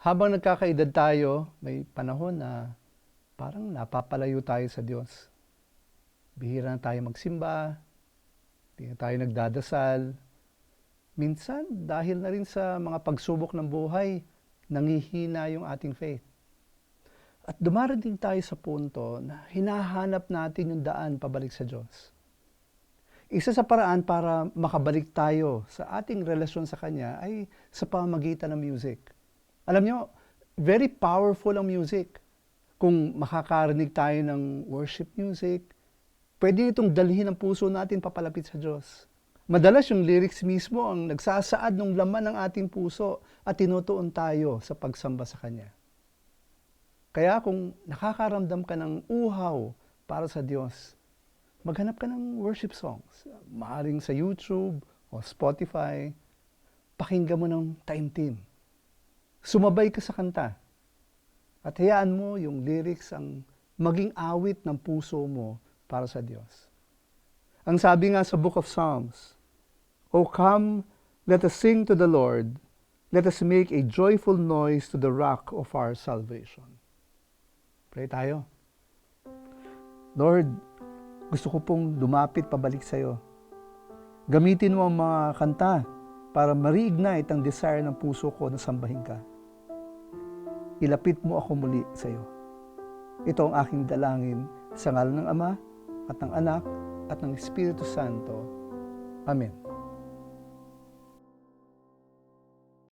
habang nagkakaedad tayo, may panahon na parang napapalayo tayo sa Diyos. Bihira na tayo magsimba, hindi tayo nagdadasal. Minsan, dahil na rin sa mga pagsubok ng buhay, nangihina yung ating faith. At dumarating tayo sa punto na hinahanap natin yung daan pabalik sa Diyos. Isa sa paraan para makabalik tayo sa ating relasyon sa Kanya ay sa pamagitan ng music. Alam nyo, very powerful ang music. Kung makakarinig tayo ng worship music, pwede itong dalhin ang puso natin papalapit sa Diyos. Madalas yung lyrics mismo ang nagsasaad ng laman ng ating puso at tinutuon tayo sa pagsamba sa Kanya. Kaya kung nakakaramdam ka ng uhaw para sa Diyos, maghanap ka ng worship songs. Maaring sa YouTube o Spotify, pakinggan mo ng time team. Sumabay ka sa kanta. At hayaan mo yung lyrics ang maging awit ng puso mo para sa Diyos. Ang sabi nga sa Book of Psalms, O come, let us sing to the Lord, let us make a joyful noise to the rock of our salvation. Pray tayo. Lord, gusto ko pong lumapit pabalik sa iyo. Gamitin mo ang mga kanta para ma-reignite ang desire ng puso ko na sambahin ka. Ilapit mo ako muli sa iyo. Ito ang aking dalangin sa ngalan ng Ama at ng Anak at ng Espiritu Santo. Amen.